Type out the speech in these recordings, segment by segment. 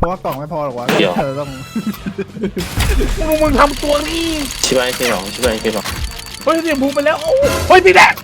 เพราะว่ากล่องไม่พอหรอกวะเดี๋ยว เธอต้อง มึงมึงทำตัวนี่ชิบะไอ้เคบอกชิบะไอ้เคบอกเฮ้ยเสียงบูมไปแล้วโอ้เฮ้ยสีแดง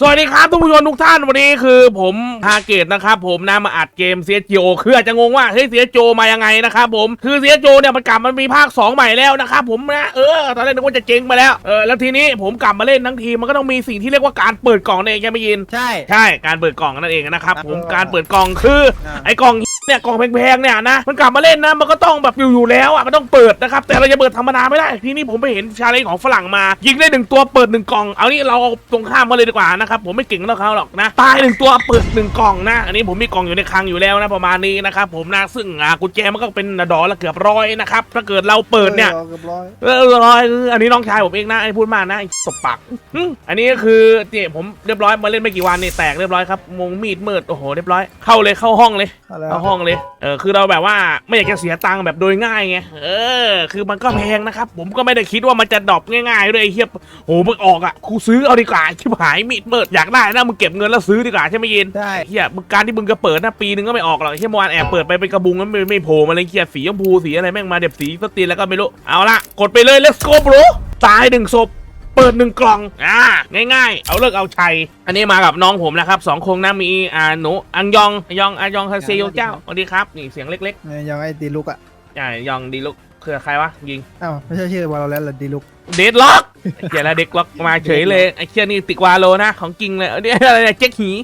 สวัสดีครับทุกผู้ชมทุกท่านวันนี้คือผมฮาเกตนะครับผมนะมาอัดเกมเซียโจคืออาจจะงงว่าเฮ้ยเซียโจมายังไงนะครับผมคือเซียโจเนี่ยมันกลับมันมีภาค 2 ใหม่แล้วนะครับผมนะเออตอนแรกนึกว่าจะเจ๊งไปแล้วเออแล้วทีนี้ผมกลับมาเล่นทั้งทีมันก็ต้องมีสิ่งที่เรียกว่าการเปิดกล่องนั่นเองใช่ไหมยินใช่ใช่การเปิดกล่องนั่นเองนะครับผมเออการเปิดกล่องคืออ่าไอ้กล่องเนี่ยกล่องแพงๆเนี่ยนะมันกลับมาเล่นนะมันก็ต้องแบบอยู่อยู่แล้วอะมันต้องเปิดนะครับแต่เราจะเปิดธรรมดาไม่ได้ทีนี้ผมไปเห็นชาเลนจ์ของฝรั่งมา ยิงได้หนึ่งตัวเปิดหนึ่งกล่องเอานี่เราเอาตรงข้ามมาเลยดีกว่านะครับผมไม่เก่งเท่าเขาหรอกนะตายหนึ่งตัวเปิดหนึ่งกล่องนะ อันนี้ผมมีกล่องอยู่ในคลังอยู่แล้วนะประมาณนี้นะครับผมนะซึ่งอ่ากุญแจมันก็เป็นดอละเกือบร้อยนะครับถ้าเกิดเราเปิดเนี่ย ออเกือบร้อย เออร้อยอันนี้น้องชายผมเองนะไอ้พูดมากนะไอ้ตบปากหึอันนี้ก็คือเนี่ยผมเรียบร้อยมาเล่นไม่กี่วันนี่แตกเรียบร้อยครับมงมีดมืดโอ้โหเรียบร้อยเข้าเลยเข้าห้องเลยอะไรเข้าห้องเลยเออคือเราแบบว่าไม่อยากจะเสียตังค์แบบโดยง่ายไงเออ คือมันก็แพงนะครับ ผมก็ไม่ได้คิดว่ามันจะดรอปง่ายๆด้วยไอ้เฮียโหมึงออกอะกูซื้อเอาดีกว่าชิบหายมีดมืดอยากได้นะมึงเก็บเงินแล้วซื้อดีกว่าใช่ไหมยินได้เฮียมึงการที่มึงจะเปิดนะปีนึงก็ไม่ออกหรอกเฮียเมื่อวานแอบเปิดไปเป็นกระบุงแล้วไม่ไม่โผล่มาเลยเฮียสีชมพูสีอะไรแม่งมาเด็บสีสตีนแล้วก็ไม่รู้เอาละกดไปเลย let's go bro ตายหนึ่งศพเปิดหนึ่งกล่อง อ่า ง่ายๆ เอาเลิกเอาชัย อันนี้มากับน้องผมนะครับสองคงนะมีอ่าหนูอังยองอังยองอังยองคาเซโยเจ้าสวัสดีครับ นี่เสียงเล็กเนี่ยยังไอ้ดีลุกอะๆใช่ยองดีลุกคือใครวะยิงอ้าวไม่ใช่ชื่อวาโลแรนต์หรือดีลุก เดดล็อกเดี๋ยวละเด็กล็อกมาเฉยเลยไอ้เชี่ยนี่ติกวาโลนะของจริงเลยเนี่ยอะไรเนี่ยเจ๊กหิ้ย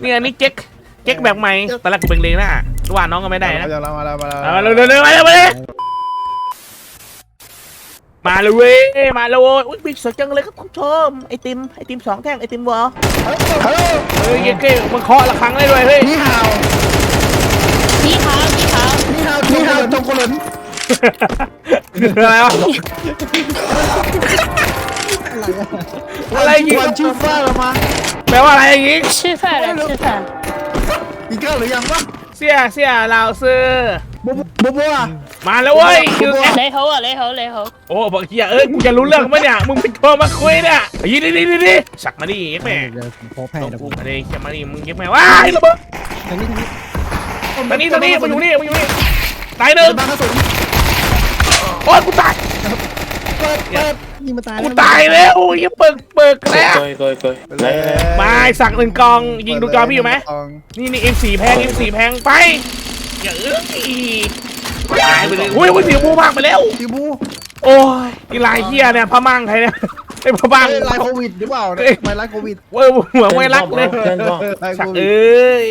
เนี่ยนี่เจ๊กเจ๊กแบบใหม่ตอนแรกกูเป็นเลงนะตัวน้องก็ไม่ได้นะ มาแล้วมาแล้วมาแล้วมาเร็วเร็วเร็วมาเร็วมาเร็วมาเลยเว้ยมาเลยเว้ยอุ๊ยมีสวยจังเลยครับคุณผู้ชมไอติมไอติมสองแท่งไอติมวอลฮัลโหลเฮ้ยเย้เก้มันเคาะละครั้งได้ด้วยเฮ้ยนี่ฮาวนี่ฮาวนี่ฮาวนี่ฮาวจงกระหล่น อะไรวะอะไรอย่างงี้นชื่อฟ้าเหรอมาแปลว่าอะไรอย่างงี้ชื่อแฟนชื่อแฟนอีกแล้วหรือยังวะเสียเสียเราซื้อบ๊อบบ๊อบมาแล้วเว้ยคือเลยเขาอะเลยเขาเลยเขาโอ้บอกเฮียเอ้ยกูจะรู้เรื่องมั้ยเนี่ยมึงเป็นตัวมาคุยเนี่ยยี่ดิดิดิดิสักมาดิแม่ต้องกูอะไรจะมาดิมึงเก็บแม่ว้ายระเบิดทางนี้ทางนี้ทางนี้มาอยู่นี่มาอยู่นี่ตายหนึ่ง โอ้ยกูตาย เปิดเปิดนี่มาตายกูตายแล้วโอ้ยเปิกเปิกแล้วก้อยก้อยก้อยไหนไหนมาสักหนึ่งกองยิงดูจอพี่อยู่ไหมนี่นี่ M4 แพง M4 แพงไปอย่าเอ้ยตายไปเลยอุ้ยอุ้ยเสียบูมากไปแล้วทีบูโอ้ยกีฬาเฮียเนี่ยพม่งใครเนี่ยไอ้พม่งไลน์โควิดหรือเปล่าเอ้ย ไม่ไลน์โควิดเว้ยเหมือนไม่รักเลยเพื่อนบ้องไลน์โคสักวิเอด้ย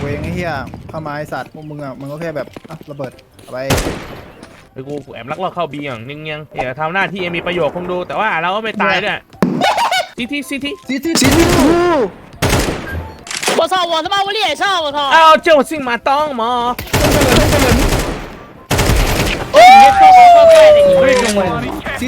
เวงไอ้เหี้ยเข้ามาไอ้สัตว์พวกมึงอะ มันก็แค่แบบอะระเบิดเอาไป ไอ้กูกูแอบลักลอบเข้าบีอย่างนิ่งๆเดี๋ยวทำหน้าที่มีประโยชน์คงดู แต่ว่าเราก็ไม่ตายด้วยซีทีซีที ซีทีซีที 我操！我他妈我脸上！我操！ เอาเจ้าสิ่งมาต้องหมอ ซีที เย็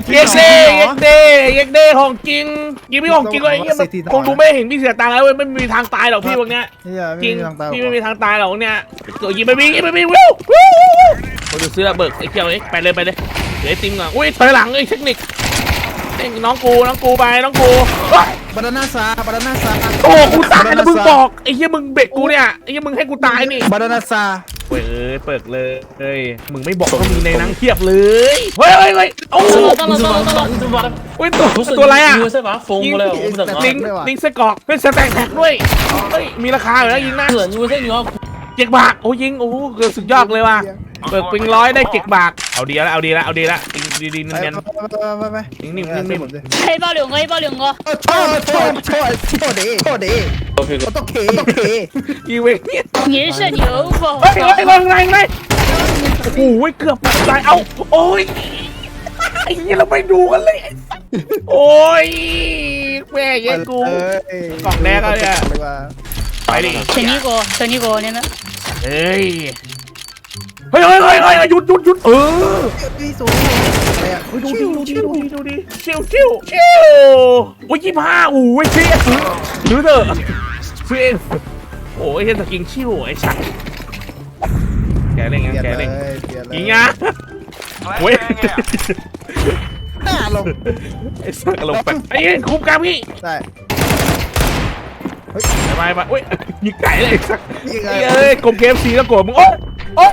กเด้เย็กเด้เย็กเด้ของจริงยิงไม่ของจริงเลยไอ้เหี้ยมันคงดูไม่เห็นพี่เสียตังค์แล้วเว้ยไม่มีทางตายหรอกพี่พวกเนี้ยเหี้ยไม่จริงมีทางตายหรอกพี่ไม่มีทางตายหรอกเนี่ยตัวยิงไปวิ่งยิงไปวิ่งวิววิววิวคนดูเสื้อเบิกไอ้เกี่ยวไอ้ไปเลยไปเลยเดี๋ยวไอ้ติมก่อนอุ้ยถอยหลังไอ้เทคนิคเอ้ยน้องกูน้องกูไปน้องกูเฮ้ยบานาน่าซาบานาน่าซาโอ้กูตายแล้วมึงบอกไอ้เหี้ยมึงเบรกกูเนี่ยไอ้เหี้ยมึงให้กูตายนี่บานาน่าซา เปิดเปิดเลยเฮ้มึงไม่บอกว่ามีในนังเทียบเลย เฮ้ยเฮ้ยเฮ้ยโอ้โหเฮ้ยตัวตัวอะไรอะยิงใช่ปะฟงเลยลิงลิงสกอกเป็นสแต็กแท็กด้วยเฮ้ยมีราคาอยู่แล้วยิงหน้าเหมือนยูเซ่นยูเจ็บบาทโอ้ยิงโอ้เกือสุดยอดเลยว่ะ เปิดปิงร้อยได้เจ็กบาทเอาดีแล้วเอาดีแล้วเอาดีแล้วปิงดีดี ไป เนียน ไปไปไป นิ่งนิ่งนิ่งนิ่ง 黑豹两个，黑豹两个。 โทษโทษโทษโทษดิโทษดิ 我这个 ต้องเคต้องเค ยิงเวกเนี่ย 您是牛不？ เฮ้ยเฮ้ยลงแรงเลยโอ้ยเกือบตายเอาโอ้ยไอ้เหี้ยเราไปดูกันเลยไอ้สัสโอ้ยแม่เย็นกูไปดิ 水泥果，水泥果，你们。 เฮ้ย เฮ้ยเฮ้ยเฮ้ยเฮ้ยหยุดหยุดหยุดเออพี่สูงอะไรอะดูดิดูดิดูดิดูดิชิวชิวชิวโอ้ยยี่ห้าโอ้ยเชี่ยซื้อซื้อเถอะซื้อเองโอ้ยเห็นสกิงชิวไอ้สัตว์แกเล่นเปงั้นลี่ยนแกเลเล่นยเปลี่ยนเลยยิงอะเว้ยหน้าลงไอ้สัตว์ลงไปไอ้เอ็นคุมกลางพี่ได้ไปไปโอ้ยยิงไก่เลยสักยิงไงเอ้ยกลมเคฟซีแล้วโกรธมึงโอ๊ยโอ๊ย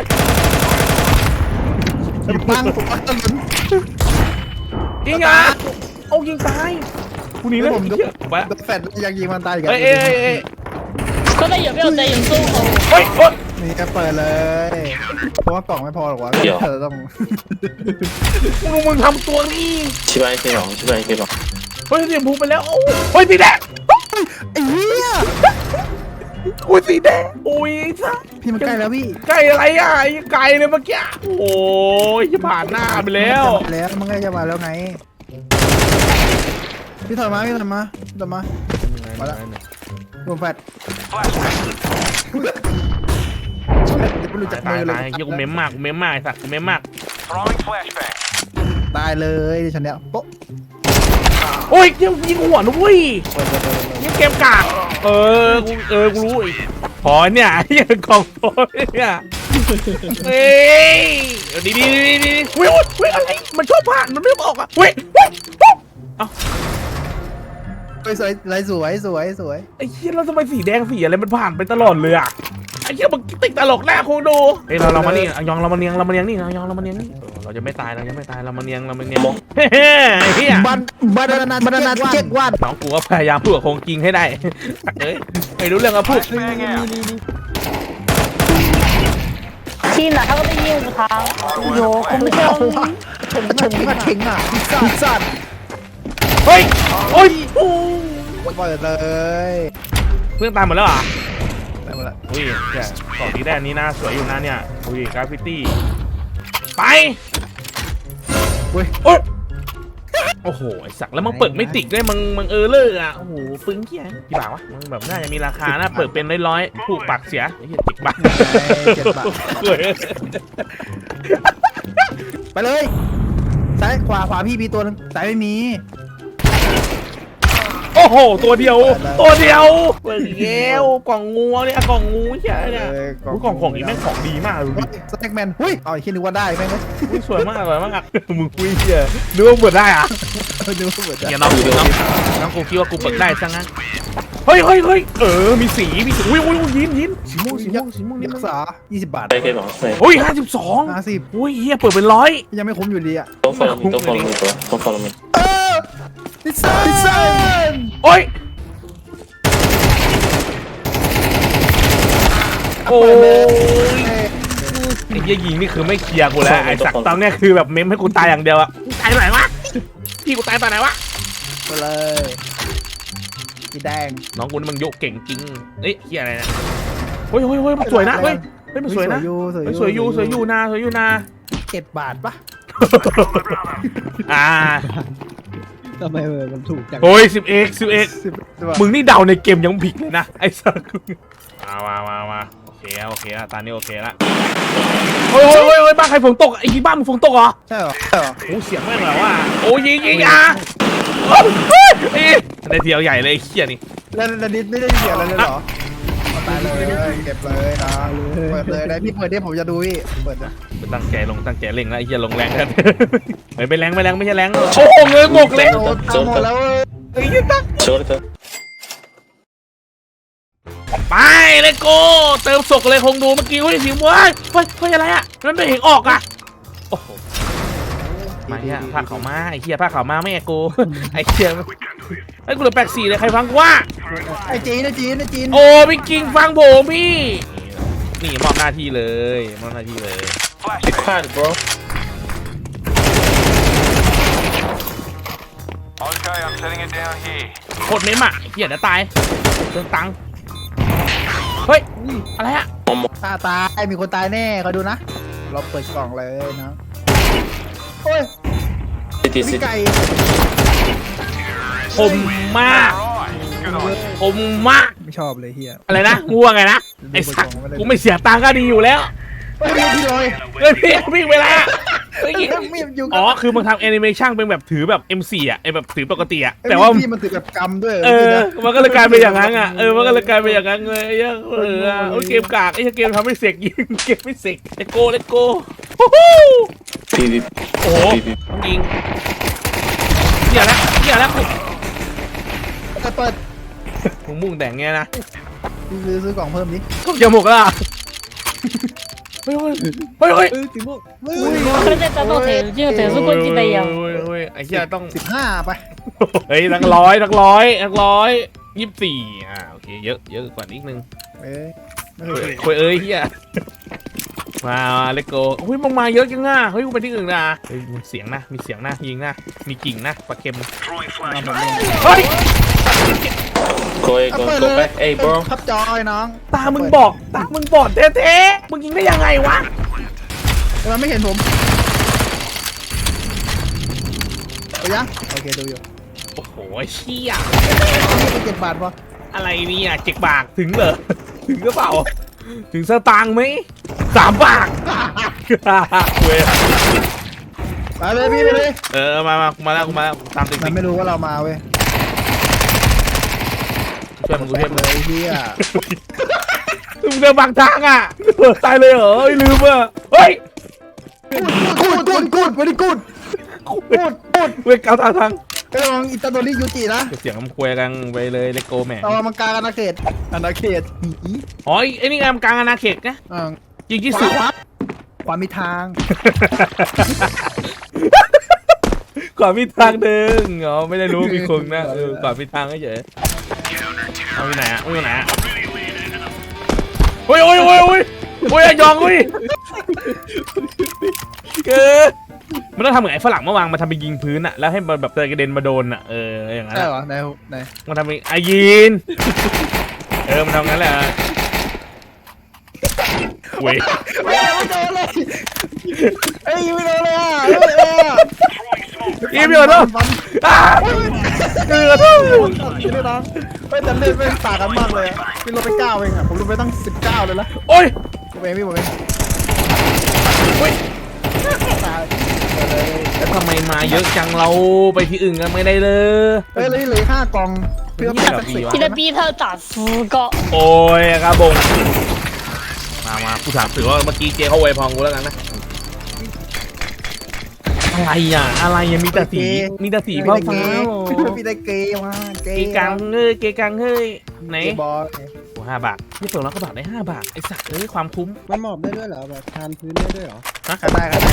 ผมปังผมปังตะลุนยิงอะเอายิงตายกูหนี้เลยผมเหี้ยไปลแฟดยังยิงมันตายกันเอ้ยเอ้ยเอ้ยก็ได้อย่าไม่เอาใจย่งสู้เขาเฮ้ยโอ๊นี่แกเปิดเลยเพราะว่ากล่องไม่พอหรอกวะเดี๋ยวต้องมึงมึงทำตัวนี่ ชิบายเคยหรอชิบายเคยหรอเฮ้ยเดียงพูไปแล้วโอ้เฮ้ยสีแดงไอ้เหี้ย โอ้ยสีแดงโอ้ยซะพี่มันใกล้แล้วพี่ไก่อะไรอะไอ้ไก่เลยเมื่อกี้โอ้ยจะผ่านหน้าไปแล้วแล้วมันก็จะมาแล้วไงพี่ถอยมาพี่ถอยมาถอยมามาแล้วรวมแฟดไม่รู้จักตายมือเลตายยเหี้ยกูเม้มมากกูเม้มมากไอ้สัตว์กูเม้มมาก Throwing flashbang. ตายเลยดิฉันเนี้ยโป๊ะโอ้ยยิงยิงหัวนะเว้ยยิงเกมกาก เออกูเออกูรู้ไอ้พอเนี่ยไอ้เหี้ยกองพอเนี่ยเฮ้ยดีดีดีดีดีเว้ยเว้ยอะไรมันชอบผ่านมันไม่บอกอะเว้ยเว้ยเว้ยเอ้า ไปสวยลายสวยสวยสวยไอ้เหี้ยเราทำไมสีแดงสีอะไรมันผ่านไปตลอดเลยอะไอ้เหี้ยมันติดตลกแน่าคงดูเอ้ยเราเรามาเนี่อ่ยองเรามาเนียงเรามาเนียงนี่อะยองเรามาเนียงนี่เราจะไม่ตายเราจะไม่ตายเรามาเนียงเรามาเนียงเฮ้ยไอ้เหี้ยบันบันนาบันนาเจ็กวันน้องกูพยายามพูดกับคงกิงให้ได้เฮ้ยไม่รู้เรื่องอะพูดชินอะเขาก็ไปยิงกูเท้าโยคงไม่เท่าถึงถึงมาถึงอะพิซซ่าพิซซ่า เฮ้ยโอ้ยโอ้เปิดเลยเพื่อนตายหมดแล้วเหรอะได้หมดละอุ้ยเนี่ยของดีแดนนี้น่าสวยอยู่นะเนี่ยอุ้ยกราฟฟิตี้ไปเว้ยโอ๊ยโอ้โหไอสักแล้วมึงเปิดไม่ติดด้วยมึงมึงเออเลอร์อะโอ้โหปึ้งเกี้ยกี่บาทวะมึงแบบน่าจะมีราคาน่าเปิดเป็นร้อยๆผูกปากเสียไอ้เหี้ยจิกบาทเจ็ดบาทเฮ้ยไปเลยซ้ายขวาขวาพี่มีตัวนึงซ้ายไม่มีโอ้โห ตัวเดียว ตัวเดียวเปิดเย้วกล่องงูเนี่ยกล่องงูเหี้ยเนี่ยอุ๊ยกล่องของนี้แม่งของดีมากเลยดูดิสแต็กแมนหุ้ยเอาไอ้คิดนึกว่าได้แม่งเลยอุ๊ยสวยมากสวยมากมึงคุยเหี้ยนึกว่าเปิดได้อะนึกว่าเปิดได้อย่าน้องน้องน้องกูคิดว่ากูเปิดได้ซะงั้นเฮ้ยเฮ้ยเฮ้ยเออ มีสี มีสีอุ้ยอุ้ยอุ้ยยินยินสีม่วงสีม่วงสีม่วงนี่รัมันกษา 20 บาท AK สองไหนอุ้ยห้าสิบสอง50อุ้ยเฮียเปิดเป็นร้อย ยังไม่คุ้มอยู่ดีอะต้อง follow me ต้อง follow me ตัวต้อง follow me เออพิซซ่าพิซซ่า โอ้ยโอ้ยไอ้เหี้ยยิงนี่คือไม่เคลียร์กูแล้วไอ้สักตอนเนี้ยคือแบบเมมให้กูตายอย่างเดียวอะกูตายตอนไหนวะพี่กูตายตอนไหนวะไปเลยสีแดงน้องกูนี่มันโยกเก่งจริงเอ้ยเฮียอะไรเนี่ยเฮ้ยเฮ้ยเฮ้ยมันสวยนะเฮ้ยเฮ้ยมันสวยนะอยู่สวยเฮ้ยสวยอยู่สวยอยู่นะสวยอยู่นะเจ็ดบาทปะอ่า ทำไมมันถูกจังโอ้ยสิบเอกสิบเอกสิบสิบบาทมึงนี่เดาในเกมยังผิดเลยนะไอ้สัสมามามามาโอเคโอเคละตอนนี้โอเคละโอ้ยโอ้ยโอ้ยโอ้ยบ้านใครฝนตกอะไอ้ที่บ้านมึงฝนตกเหรอใช่เหรอใช่เหรอโอ้เสียงแม่งแบบว่าโอ้ยยิงยิงอะโอ้ยเฮ้ยเอ้ยได้เทียวใหญ่เลยไอ้เขี้ยนี่แล้วแล้วนิดไม่ได้เสียอะไรเลยเหรอ เอาตายเลยเก็บเลยนะเปิดเลยได้พี่เปิดดิผมจะดูพี่เปิดนะตั้งใจลงตั้งใจเล่งแล้วไอ้เหี้ยลงแรงกันไม่เป็นแรงไม่แรงไม่ใช่แรงโอ้โหเงยงกเลยโอ้ตามหมดแล้วเว้ยไอ้เหี้ยตั้ง short ไปเลยโกเติมศกเลยคงดูเมื่อกี้เฮ้ยเสียงเว้ยเฮ้ยเฮ้ยอะไรอะมันไม่เห็นออกอะโอ้โหมาเนี่ยผ้าขาวม้าไอ้เหี้ยผ้าขาวม้าแม่กูไอ้เหี้ย ไอ้กูเหลือแปลกสี่เลยใครฟังกูว่า ไอ้จีนไอ้จีนไอ้จีนโอ้พี่กิงฟังผมพี่ นี่มอบหน้าที่เลยมอบหน้าที่เลย be quiet bro Okay, I'm setting it down here. โคตรเม้มอะไอ้เหี้ยเดี๋ยวตายเรื่องตังค์เฮ้ยอะไรอะฆ่าตายมีคนตายแน่คอยดูนะ เราเปิดกล่องเลยนะโอ้ย city พี่ city ไก่ ผมมาก Right. Good on you. ผมมาก ไม่ชอบเลยเฮียอะไรนะงูว่าไงนะ ไอ้สัตว์กูไม่เสียตังค์ก็ดีอยู่แล้วเฮ้ยพี่พี่ลอยเฮ้ยพี่พี่เวลาเฮ้ยมีดอยู่อ๋อ คือมึงทำแอนิเมชันเป็นแบบถือแบบ M4 อะไอแบบถือปกติอะ แต่แต่ว่าว่าพี่มันถือแบบกำด้วย เออ มันก็เลยกลายเป็นอย่างนั้นอะ เออ มันก็เลยกลายเป็นอย่างนั้นเลยไอ้เหี้ยเอออะโอ้ยเกมกากไอ้เหี้ยเกมทำให้เสกยิง เกมไม่เสกเลโก้เลโก้ฮู้ฮู้ PvP โอ้โห PvP ต้องยิงเหี้ยแล้วเหี้ยแล้ว เปิด มึงมุ่งแต่งเงี้ยนะ พี่ซื้อซื้อกล่องเพิ่มดิ ก็จมูกละเฮ้ยเฮ้ยเฮ้ยเฮ้ย เออสีม่วง これで战斗腿就腿是过去的呀。 เฮ้ยเฮ้ยไอ้เหี้ยต้อง สิบห้าไป เฮ้ยทั้งร้อยทั้งร้อยทั้งร้อยยี่สิบสี่อ่าโอเคเยอะเยอะกว่านิดนึง เอ้ยไม่ คุ เค ย ย คุยเอ้ยเฮีย มามาเลโก้เฮ้ยมึงมาเยอะจังอะเฮ้ยกูไปที่อื่นนะเฮ้ยมีเสียงนะ มีเสียงนะยิงนะมีกิ่งนะปลาเค็มเฮ้ย go away เอา go เปิด go เลย back hey bro ทับจอยน้องตามึงบอกตามึงบอดแท้ๆมึงยิงได้ยังไงวะทำไมไม่เห็นผมเอายังโอเคดูอยู่โอ้โหเชี่ยนี่เป็นเจ็ดบาทปะอะไรเนี่ยเจ็กบากถึงเหรอถึงหรือเปล่า ถึงสตางค์ไหมสามบาทเว้ยไปเลยพี่ไปเลยเออมามากูมาแล้วกูมาแล้วกูตามติดมันไม่รู้ว่าเรามาเว้ยช่วยมึงกูแปช่วยดมึงเลยเฮียมึงเดินบางทางอะตายเลยเหรอเฮ้ยลืมอะเฮ้ยกูดกูดกูดกูดกูดกูดกูดเว้ยเกาทางทาง ไปลองอิตาโดริยูจินะเสียงมันคุยกันไปเลยเลโก้แหม่เรามังกาอาณาเขตอาณาเขตอีอ๋อไอ้นี่งามกลางอาณาเขตนะอ่ายิงที่ขสุวาดขวาขวามีทางกว่ามีทางเดินอ๋อไม่ได้รู้มีคนนะเออกว่ามีทางก็เฉยเอาไปไหนอะเอาไปไหนอะโอ้ยโอ้ยโอ้ยโอ้ยโอ้ยยองเว้ยเกิด มันต้องทำเหมือนไอ้ฝรั่งเมื่อวานมาทำเป็นยิงพื้นอะแล้วให้มันแบบเตะกระเด็นมาโดนอะเอออย่างนั้นใช่อะเหรอในในมันทำเป็นอายีน เออมันทำงั้นแหละเว้ยไม่โดนเลยเอ้ยไม่โดนเลยอะเอ้ยเอ้ยอีมอยู่เนอะฟันอ้าเกือบไม่ได้นะไม่แต่เล่นไม่ต่างกันมากเลยอะพี่ลงไปเก้าเองอะผมลงไปตั้งสิบเก้าเลยละโอ้ยผมเองพี่ผมเองเฮ้ยตายแล้ว ทำไมมาเยอะจังเราไปที่อื่นกันไม่ได้เลยเอ้ยเลยเหลยห้ากองเพื่อเป็นศักดิ์ศรีทีะปีเธอาตัดสูก็โอ้ยครับบงมามาผู้ถามถือว่าเมื่อกี้เจเขาไวพองกูแล้วกันนะอะไรอะอะไรยังมีแต่สีมีแต่สีฟ้าฟ้าพี่ได้เกย์มาเกย์กังเฮ้ยเกย์กังเฮ้ยไหนโอ้ห้าบาทที่ส่งแล้วก็บาทได้ห้าบาทไอ้สัตว์เอ้ยความคุ้มมันหมอบได้ด้วยเหรอแบบทานพื้นได้ด้วยเหรอฮะได้ครับได้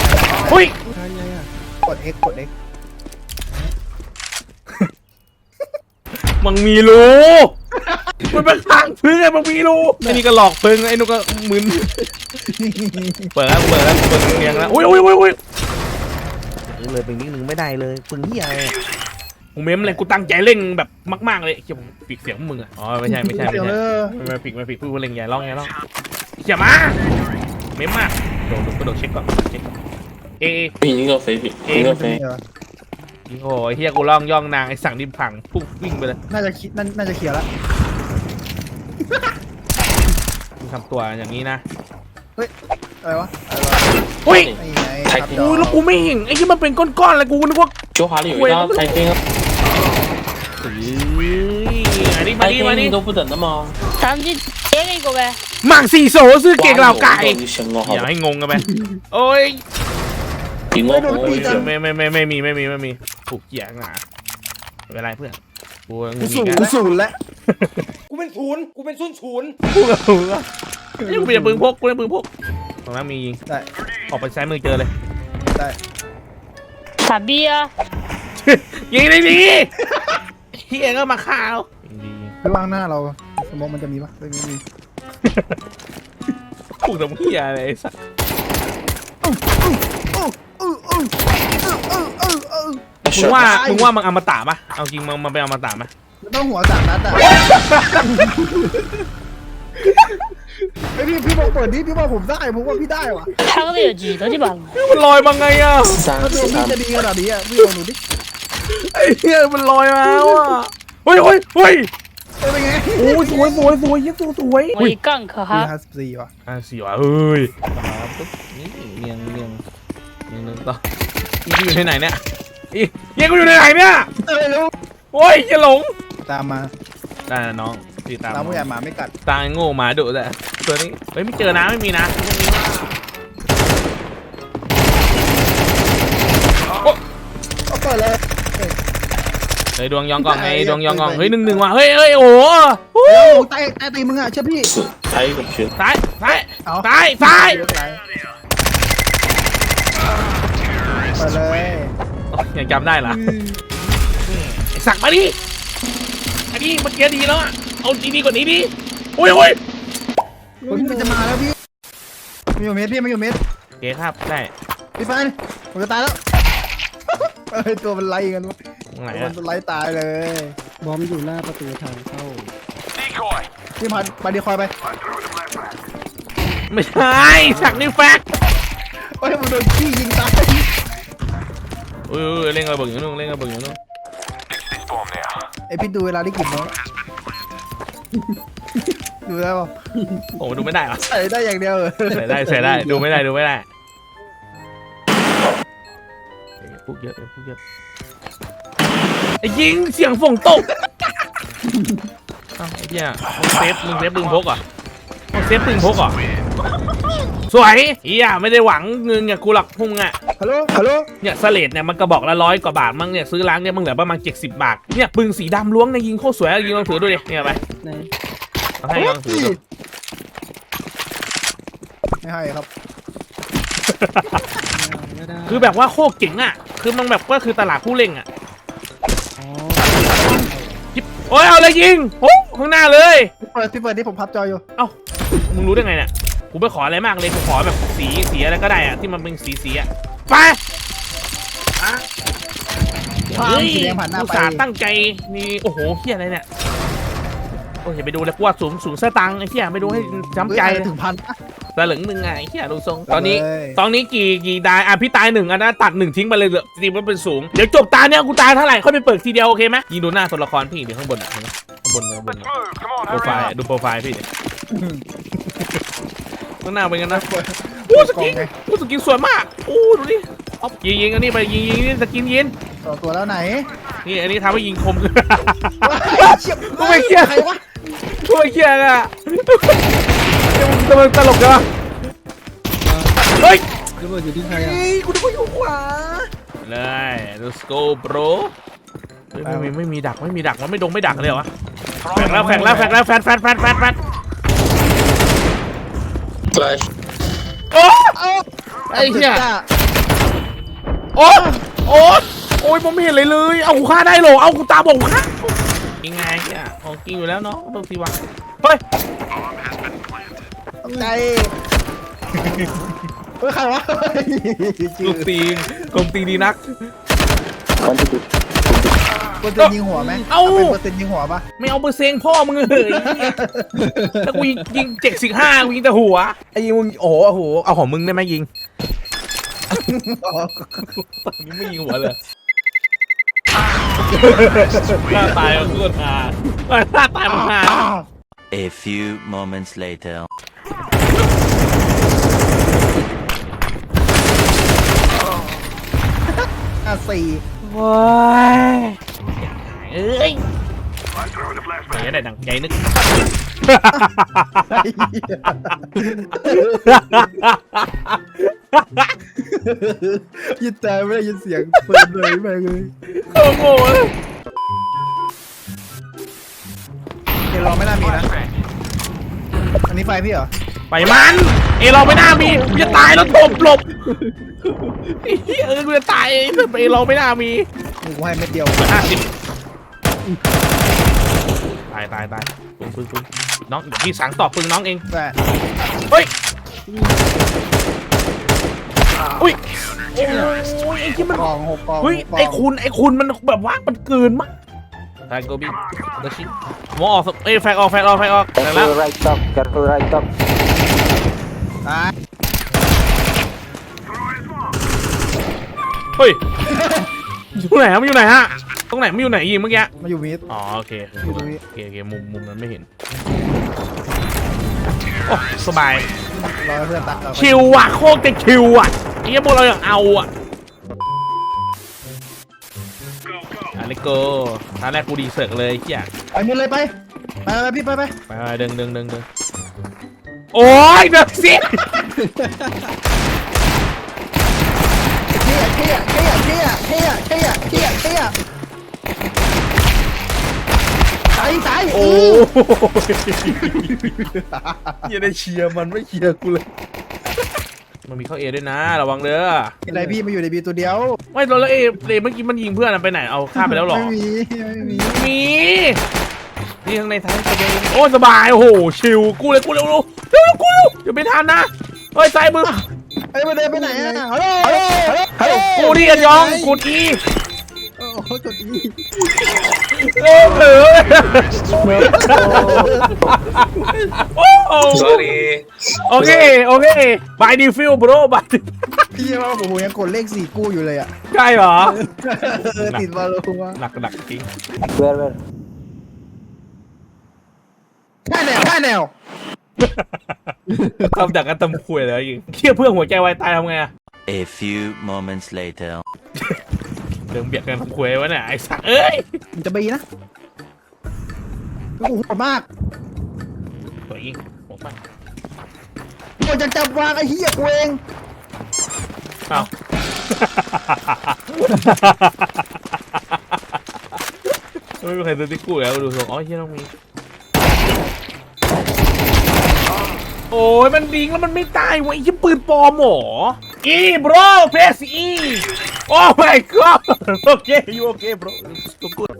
อุ้ยทานไงอะ กด X กด X มันมีรูมันเป็นทางพื้นไงมันมีรูไอ้นี่ก็หลอกเปิงไอ้นุกก็มึนเปิดแล้วเปิดแล้วเปิดเรียงแล้วอุ้ยอุ้ยอุ้ยอุ้ยเลยเป็นนิดนึงไม่ได้เลยปึงที่อะไรกูเม้มเลยกูตั้งใจเล่งแบบมากๆเลยเกี่ยวปิดเสียงมึงอะอ๋อไม่ใช่ไม่ใช่ไม่เดี๋ยวใช่เลยไม่ไม่ปิดไม่ปิดพูดว่าเล่งใหญ่ร้องไงร้องเขี่ยมาเม้มมากโดดกระโดดเช็คก่อนเช็คก่อน เอ พี่ยิงก็เฟพี่ยิงก็เฟ โอ้ยเฮียกูล่องย่องนางไอ้สั่งดิมผังพุ่งวิ่งไปเลย น่าจะคิดน่าจะเคลียร์แล้ว มึงทำตัวอย่างนี้นะ อะไรวะอะไรวะ อุ้ย ไอ้ไงครับจอ อุ้ยแล้วกูไม่เห็นไอ้ที่มันเป็นก้อนๆเลยกูนึกว่า 就华丽有一道开天， เฮ้ยอันนี้มา 开 นี่มา 天 นี่ 你都不等的吗？咱们去接一个呗。 หมากสี่โสซื้อเก่งเหล่าไก่ 你什么好 อย่า 的？ ให้งงกันไปโอ้ย ยิงว่าโอ้ไม่ไม่ไม่ไม่มีไม่มีไม่มีถูกเหยียงหนาเวลาเพื่อนกูกูศูนย์กูศูนย์แล้วกูเป็นศูนย์กูเป็นศูนย์ศูนย์กูกับศูนย์วะนี่กูเงปืนพกกูเป็นปืนพกตรงนั้นมียิงได้ออกไปซ้ายมือเจอเลยได้สาเบียยิงไม่มีเฮียก็มาฆ่าเราข้างล่างหน้าเราสมองมันจะมีปะไม่มีถูกตรงเฮียอะไรสัก มึงว่ามึงว่ามันอมตะปะเอาจริงมันมันเป็นอมตะปะ ต้องหัวสามนัดอ่ะไอพี่พี่บอกเปิดดิพี่บอกผมได้ผมว่าพี่ได้ว่ะ 他那有几个地方？ มันลอยมาไงอ่ะ 三 ถ้าดวง 十 พี่ 三 จะดีขนาดนี้อ่ะพี่ลองดูดิ ไอ้เหี้ยมันลอยมาว่ะเฮ้ยเฮ้ยเฮ้ย เป็นไง โอ้ยสวยสวยสวยยังสวยสวย 我一杠可 พี่ 哈。 ห้าสิบสี่ว่ะ อ่ะสิวะเฮ้ยนี่เนียงเนียง เนียงนึงต่อนี่กูอยู่ที่ไหนเนี่ยอีเนียงกูอยู่ที่ไหนเนี่ยไม่รู้โอ้ยจะหลงตามมาได้นะน้องติดตามตามผู้ใหญ่หมาไม่กัดตายโง่หมาดุแต่ตัวนี้เฮ้ยไม่เจอนะไม่มีนะก็เปิดเลยใจเฮ้ยดวงยองกองไงดวงยองกองเฮ้ยหนึ่งหนึ่งว่ะเฮ้ยเฮ้ยโอ้โหโอ้ใต้ใต้ตีมึงอะเชื่อพี่ ใช้กับชิ้นซ้ายซ้ายเอาซ้ายซ้าย ไปเลยยังจำได้เหรอไอ้สักมาดิอันนี้เมื่อกี้ดีแล้วอะเอาดีๆกว่านี้ดิโอ้ยโอ้ยผมพี่จะมาแล้วพี่มีอยู่เมตรพี่ไม่อยู่เมตรโอเคครับได้พี่ฟันผมจะตายแล้วเอ้ยตัวมันไล่กันวะตรงไหนมัอะนไล่ตายเลย บอมอยู่หน้าประตูทางเข้า Decoy. พี่พันไปดีคอยไปไม่ใช่สักนี่แฟกเฮ้ยมันโดนขี้ยิงตาย เออเล่นกระเบิดอยู่นู่นเล่นกระเบิดอยู่นู่นไอพี่ดูเวลาที่กินเนาะดูได้ป่ะโอ้ดูไม่ได้เหรอใส่ได้อย่างเดียวเหรอใส่ได้ใส่ได้ดูไม่ได้ดูไม่ได้เฮ้พูดเยอะพูดเยอะไอ้ยิงเสียงฝนตกไอ้เหี้ยมึงเซฟมึงเซฟปืนพกอะมึงเซฟปืนพกอะ สวยเฮียไม่ได้หวังเงินอย่างกูหรอกพวกมึงอะฮัลโหลฮัลโหลเนี่ยสเลดเนี่ยมันกระบอกละร้อยกว่าบาทมั้งเนี่ยซื้อร้านเนี่ยมึงเหลือประมาณ70บาทเนี่ยปืนสีดำล้วงในยยิงโคตรสวยอะยิงลองถือดูดิเนี่ยไปในเอาให้ลองถือดูไม่ให้ครับไม่ได้คือแบบว่าโคตรเจ๋งอะ คือมันแบบก็คือตลาดผู้เล่งอะอ๋อยิบโอ้ยเอาเลยยิงโอ้ข้างหน้าเลยเปิดที่เปิดที่ผมพับจออยู่ เอ้ามึงรู้ได้ไงเนี่ย กูไม่ขออะไรมากเลยกูขอแบบสีสีอะไรก็ได้อะที่มันเป็นสีสีอะไปภาพเฮ้ยสีแดงผ่านหน้ากูไปสาห์ตั้งใจมีโอ้โหเฮียอะไรเนี่ยโอ้ยอย่าไปดูเลยกูว่าสูงสูงเสตังค์ไอ้เฮียไม่ดูให้ช้ำใจเฮ้ยอาจจะถึงพันนะตะหลึงหนึ่งไงไอ้เฮียดูทรงตอนนี้ เลยตอนนี้กี่กี่ตายอะพี่ตายหนึ่งอันนะตัดหนึ่งทิ้งไปเลยเหลือจริงๆมันเป็นสูงเดี๋ยวจบตาเนี่ยกูตายเท่าไหร่ค่อยไปเปิดทีเดียวโอเคไหมยิงดูหน้าตัวละครพี่เดี๋ยวข้างบนอะเห็นไหมข้างบนข้างบน Let's อะ move. Come on, โปรไฟ hurry ล์ up. ดูโปรไฟล์พี่ดิ ข้างหน้าเป็นกันนะเปิดโอ้สกล่อกิงนไงโอ้สกินสวยมากโอ้ดูดิเอายิงยิงอันนี้ไปยิงยิงนี่สกินยิงต่อตัวแล้วไหนนี่อันนี้ทำให้ยิงคมขึ้นเฉียบกูไม่เครียดใครวะช่วยเคลียร์อะทำไมตลกจังวะเฮ้ยระเบิดอยู่ที่ใครอะเฮ้ยกูนึกว่าอยู่ขวาเลย let's go bro เฮ้ยไม่มีไม่มีดักไม่มีดักมันไม่ดงไม่ดักเลยเหรอวะแฝงแล้วแฝงแล้วแฝงแล้วแฟนแฟนแฟนแฟน แฟนแฟลชโอ้เอ้าไอ้เหี้ยจ้าโอ้โอ้โอ้ยผมไม่เห็นเลยเลย เอากูฆ่าได้เหรอ เอากูตาบอกกูฆ่ายังไงเนี่ยของกินอยู่แล้วเนาะต้องสิวะเฮ้ยใจเฮ้ยใครวะเฮ้ยชื่ลูอกตีนกลมตีนดีนัก เปอร์เซ็นต์ยิงหัวไหมเอ้าเป็นเปอร์เซ็นต์ยิงหัวปะไม่เอาเปอร์เซ็นต์พ่อมึงเลยถ้ากูยิงยิงเจ็ดสิบห้ากูยิงแต่หัวไอ้ยิงมึงโอ้โหโอ้โหเอาของมึงได้ไหมยิงอ๋อตอนนี้ไม่ยิงหัวเลยหน้าตายมันโคตรฮาหน้าตายมันฮา A few moments later. อะสี่ ว้ายเอ้ยไม่ได้ดังใจนึกยินแต่ไม่ได้ยินเสียงเปิดเลยแม่งเลยโอ้โหเดี๋ยวรอไม่น่ามีนะ อันนี้ไฟพี่เหรอ ไปมัน เอยเราไม่น่ามีกูจะตายแล้วตบหลบไอ้เหี้ยเออกูจะตายไอ้เอเราไม่น่ามีกูให้เม็ดเดียวห้าสิบตายตายตายปึ้งปึ้งปึ้งน้องเดี๋ยวพี่สั่งตอบปึ้งน้องเอง แต่เฮ้ย อุ้ย โอ้ยไอ้ที่มันกองหกกองเฮ้ย หกกงไอ้คุณ ไอ้คุณมันแบบว่ามันเกินมาก แฟนโกบิเดชิมอออกเอ้ยแฟกออกแฟกออกแฟกออกแฟกแล้ว right top, careful right top. ตายเฮ้ยอยู่ไหนฮะมันอยู่ไหนฮะตรงไหนมันอยู่ไหนยิงเมื่อกี้มาอยู่มิด อ๋อโอเคอยู่ตรงนี้ โอเคโอเคมุมมุมนั้นไม่เห็นโอ้สบายรอให้เพื่อนตัดเราชิวอะโคตรจะชิวอะไอ้เหี้ยพวกเราอย่างเอาอะ โกทานแรกกูดีเสกเลยเฮียไปมือเลยไปไปไปพี่ไปไปไปเดิงเดิงเดิงเดิงโอ้ยเดิงสิเที่ยเที่ยเที่ยเที่ยเที่ยเที่ยเที่ยตายตายโอ้ยอย่าได้เชียร์มันไม่เชียร์กูเลย มันมีเข้าเอด้วยนะ ระวังเด้ออะไรพี่มาอยู่ในบีตัวเดียว ไม่ตอนแล้วเอเอเมื่อกี้มันยิงเพื่อนอะไปไหนเอาฆ่าไปแล้วเหรอไม่มีไม่มีมีนี่ข้างในท้ายกระเด็นโอ้สบายโอ้โหชิวกูเลยกูเร็วเร็วเร็วกูเร็วอย่าไปทันนะเฮ้ยซ้ายมือเอ้ยมาเดินไปไหนอะฮัลโหลฮัลโหลฮัลโหลกูนี่อันยองกูอี โอ้โหกดอีโอ้เผลอโอ้โห sorry โอเค โอเคบายดีฟิลบรบายพี่ว่าผมยังกดเลขสี่กู้อยู่เลยอะใช่เหรอ เออติดมาลงว่าหนักหนักจริงแค่แนวแค่แนวทำจากกันตำคุยเลยยิงเชี่ยเพื่อนหัวใจวายตายทำไงอะ A few moments later. เดิมเบียดกันตำคุยวะเนี่ยไอ้สัสเอ้ยมันจะบีนะโอ้โหโหดมากตัวยิงผมไปโอ้ยจะจับวางไอ้เหี้ยกูเองเอ้าไม่มีใครซื้อติ๊กกูแล้วดูทรงอ๋อเฮียต้องมีโอ้ยมันดิงแล้วมันไม่ตายวะไอ้ยี่ปืนปลอมเหรออีบรเพสอี โอ้ my god โอเคยูโอเคบรตัวกูอ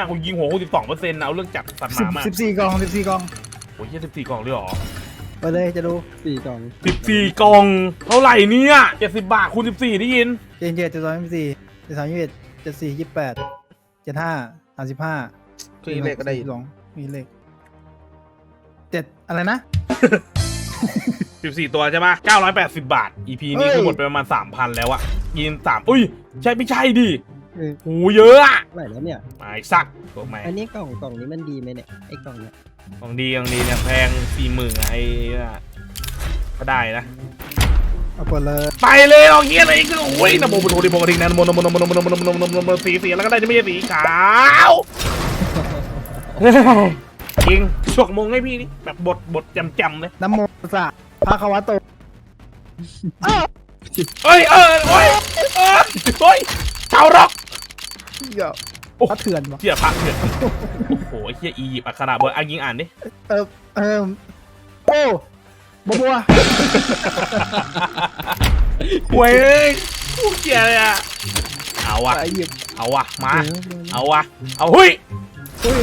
ะกูยิงหัวกูสิบสองเปอร์เซ็นต์เอาเรื่องจับสัตว์หสิบมามาสิบสี่กล่องสิบสี่กล่องโอ้ยยี่สิบสี่กล่องเลยเหรอไปเลยจะดูสี่กล่องสิบสี่กล่อง เท่าไหร่เนี่ยเจ็ดสิบบาทคูณสิบสี่ได้ยิน เจ็ดเจ็ดเจ็ดสองยี่สิบสี่เจ็ดสามยี่สิบเอ็ดเจ็ดสี่ยี่สิบแปดเจ็ดห้าสามสิบห้ามีเลขก็ได้ สองมีเลขเจ็ดอะไรนะ สิบสี่ตัวใช่ไหมเก้าร้อยแปดสิบบาท EP นี้เฮ้ยคือหมดไปประมาณสามพันแล้วอะยินสามอุ้ย ใช่ไม่ใช่ดิเออโหเยอะอะเท่าไหร่แล้วเนี่ยไม่สักตัวไม่อันนี้กล่องกล่องนี้มันดีไหมเนี่ย ไอ้กล่องเนี่ยของดีของดีเนี่ยแพงสี่หมื่นไอ้น่ะก็ได้นะ เอาเปิดเลยไปเลยลองเฮียอะไรคือโอ้ยนะโมบุโรดิโมกระดิ่งนะโมนโมนโมนโมนโมนโมนโมนโมนโมนโมนสีสีแล้วก็ได้จะไม่ใช่สีขาวจริงสวกมงให้พี่นี่แบบบทบทจำๆเลยน้ำโมสะ พระควะโตเอ้ยเออโอ้ยเออโอ้ยชาวร็อกเดี๋ยวพระเถื่อนวะเฮียพระเถื่อนโอ้โหเฮียอียิปต์อัคราเบอร์อะยิงอ่านดิเออเออโอ้บัวบัวหวยเอ้ยกูเกลียดเลยอะเอาวะไอ้หยิบเอาวะมา เอาวะเอาเฮ้ยอุ้ย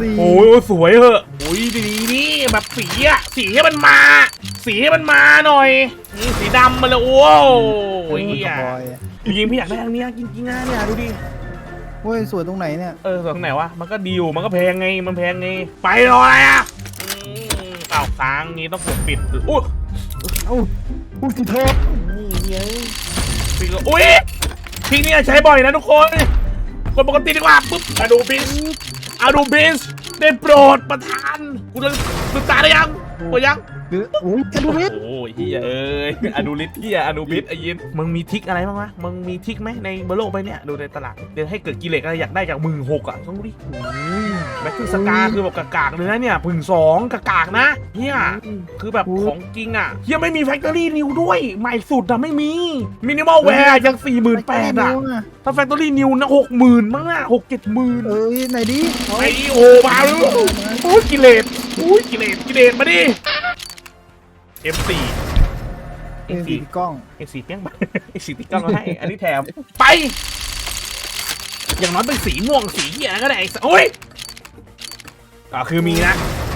สี่โอ้ยสวยเหอะโอ้ยดีนี่แบบสีอะสีให้มันมา สีให้มันมาหน่อยนี่สีดำมาเลยโอ้โหเฮียบอยจริงๆพี่อยากได้อันเนี้ยจริงๆนะเนี่ยดูดิโอ้ยสวยตรงไหนเนี่ยเออตรงไหนวะมันก็ดีลมันก็แพงไงมันแพงไงไปรออะไรอะอืมอ้าวค้างงี้ต้องกดปิดอุ้ยเอ้าพูดสิโทษปิดก็อุ้ยทีนี้ใช้บ่อยนะทุกคนกดปกติดีกว่าปุ๊บอะดูบิส อาดูบิสได้โปรดประทานกูจะศึกษาได้ยังหมดยัง หรือโอ้ยจะดูวิทย์โอ้ยเฮียเอ้ยอนูลิทเฮียอนูบิสไอ้ยินมึงมีทริกอะไรบ้างวะมึงมีทริกไหมในบนโลกใบเนี้ยดูในตลาดเดี๋ยวให้เกิดกิเลสอะไรอยากได้จากมึงหกอะต้องดูดิแบ็คทูสกาคือแบบกากๆเลยนะเนี่ยพึงสองกากๆนะเฮียคือแบบของจริงอะเฮียไม่มีแฟคทอรี่นิวด้วย ใหม่สุดอะไม่มีมินิมอลแวร์ยังสี่หมื่นแปดอะถ้าแฟคทอรี่นิวนะหกหมื่นมั้งอะหกเจ็ดหมื่นเอ้ยไหนดิไอ้โอมาแล้วโอ้ยกิเลสโอ้ยกิเลสกิเลสมาดิ M4 เอ้ยสีกล้องไอ้สีเปี้ยงมาไอ้สีติ๊กก้องมาให้ อันนี้แถม ไป อย่างน้อยเป็นสีม่วงสีเหี้ยก็ได้ไอ้สัสโอ้ยก็คือมีนะ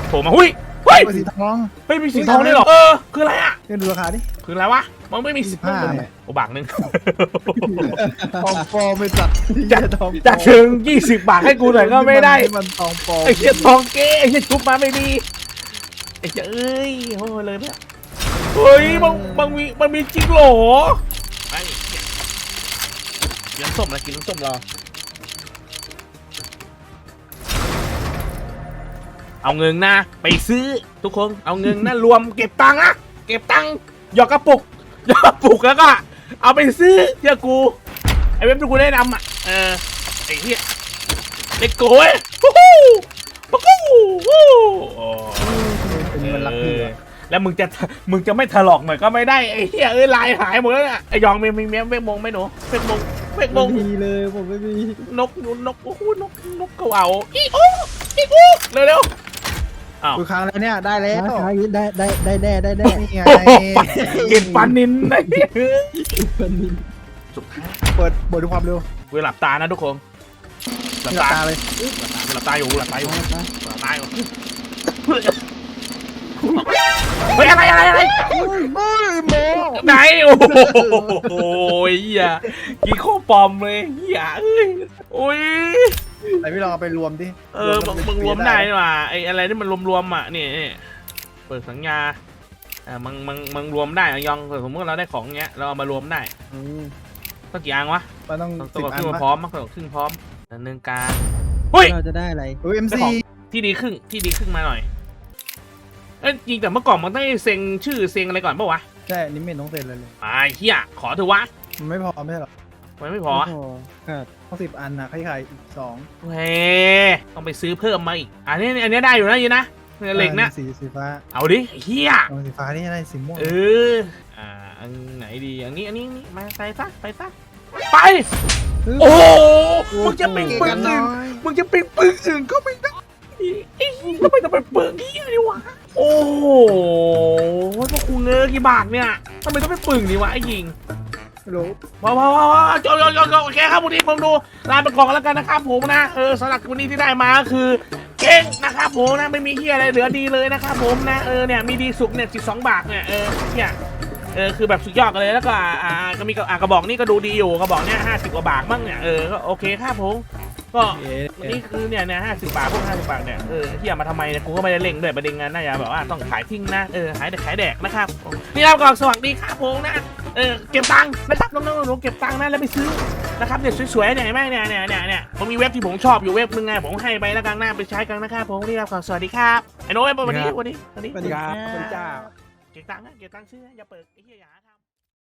โผล่มาหุ้ยเฮ้ยเป็นสีทองเฮ้ยมีสีทองด้วยเหรอ เออ คืออะไรอะเดี๋ยวดูราคาดิ คืออะไรวะ มันไม่มีสิบห้าโอ้บาทหนึงทองปลอมไปจัดจากทองปลอมจากถึง20บาทให้กูหน่อยก็ไม่ได้ มันทองปลอมไอ้เหี้ยทองเก้ไอ้เหี้ยชุบมาไม่ดีไอ้เจ้าเอ้ยโอ้ยเลยเนี่ย เฮ้ยมันมันมีมันมีจริงเหรอไอ้เหี้ยกินน้ำส้มนะกินน้ำส้มรอ เอาเงินนะ ไปซื้อทุกคน เอาเงินนะ รวมเก็บตังค์นะ เก็บตังค์หยอกกระปุกหยอกกระปุกแล้วก็ เอาไปซื้อเชื่อกู ไอ้เว็บที่กูได้นำอะ เออ ไอ้เหี้ยเด็กโก้ยฮู้ฮู้ฮู้ฮู้ฮู้โอ้เป็นมันรักพี่เอออะ แล้วมึงจะมึงจะไม่ถลอกหน่อยก็ไม่ได้ไอ้เหี้ยเอ้ยลายหายหมดแล้วน่ะไอ้ยองมีมีเมียเวกมงไหมหนูเวกมงเฟกบงไม่มีเลยผมไม่มีนกนกโอ้โหนกนกเขาเอาอีโอ้อีโอ้เร็วเร็วๆอ้าวดูครั้งแล้วเนี่ยได้แล้วครั้งนี้ได้ได้ได้แน่ได้แน่นี่ไงโอ้โหปันเก็บปันนินนะคนนี้สุดท้ายเปิดเปิดด้วยความเร็วเวลาหลับตานะทุกคนหลับหลับตาตาเลยหลับตาอยู่หลับตาอยู่หลับตาอยู่ เฮ้ยอะไรอะไรอะไรโอ้ยโมไหนโอ้โหเหี้ยกี่ข้อปลอมเลยเหี้ยเอ้ยโอ้ยไหนพี่ลองเอาไปรวมดิเออมึงมึงรวมได้นี่หว่าไออะไรที่มันรวมๆอะนี่นี่เปิดสัญญาอ่ามึงมึงมึงรวมได้อะยองสมมติเราได้ของเงี้ยเราเอามารวมได้อืมต้องกี่อันวะมันต้องต้องสิบต้องอันขึ้นมาปะพร้อมมั้งต้องขึ้นพร้อมอันหนึ่งกลางเฮ้ยเราจะได้อะไรเออเอ็มได้ซีของที่ดีครึ่งที่ดีครึ่งมาหน่อย เอ้ยจริงแต่เมื่อก่อนมันต้องให้เซ็งชื่อเซ็งอะไรก่อนปะวะใช่อันนี่ไม่ต้องเซ็นเลยเลย ไอ้เหี้ยขอเถอะวะมันไม่พอไม่ใช่หรอมันไม่พอไม่พอขาดต้องสิบอันนะใครขายอีกสองเฮ้ต้องไปซื้อเพิ่มมาอีกอันนี้อันนี้ได้อยู่นะยีนะเนี่ยเหล็กนะ สีสีฟ้าเอาดิไอ้เฮียเอาสีฟ้านี่ได้สีม่วงเอออ่าอันไหนดีอันนี้อันนี้อันนี้มาไปซะไปซะไป โอ้โหมึงจะเป็นปืนอื่นมึงจะเป็นปืนอื่นก็ไม่ได้ ไอ้เหี้ยทำไมต้องเป็นปืนเฮียนี่วะ โอ้โหพวกกูเงอกี่บาทเนี่ยทำไมต้องเป็นปืนนี่วะไอ้ยิงไม่รู้ว้าวว้าวว้าวจบจบจบจบโอเคครับวันนี้ผมดูลาไปก่อนแล้วกันนะครับผมนะ เออสำหรับวันนี้ที่ได้มาก็คือเก่งนะครับผมนะไม่มีเฮียอะไรเหลือดีเลยนะครับผมนะเออเนี่ยมีดีสุกเนี่ยสิบสองบาทเนี่ยเออเนี่ยเออคือแบบสุดยอดกันเลยแล้วก็อ่าอ่าก็มีกระอ่ากระบอกนี่ก็ดูดีอยู่กระบอกเนี่ยห้าสิบกว่าบาทมั้งเนี่ยเออก็โอเคครับผม ก็วันนี้คือเนี่ยเนี่ยห้าสิบบาทพวกห้าสิบบาทเนี่ยเออเฮียมาทำไมเนี่ยกูก็ไม่ได้เล่งด้วยประเด็นงานน่าจะแบบว่าต้องขายทิ้งนะเออขายแต่ขายแดกนะครับนี่เราก็สวัสดีครับผมนะเออเก็บตังค์นะครับน้องๆหนูๆเก็บตังค์นะแล้วไปซื้อนะครับเนี่ยสวยๆเนี่ยเห็นไหมเนี่ยเนี่ยเนี่ยเนี่ยผมมีเว็บที่ผมชอบอยู่เว็บนึงไงผมให้ไปแล้วกันหน้าไปใช้กันนะครับผมนี่ครับขอสวัสดีครับไอ้โน้ตวันนี้วันนี้วันนี้สวัสดีครับสวัสดีจ้าเก็บตังค์นะเก็บตังค์ซื้อนะอย่าเปิดไอ้เหี้ยอย่าหาทำ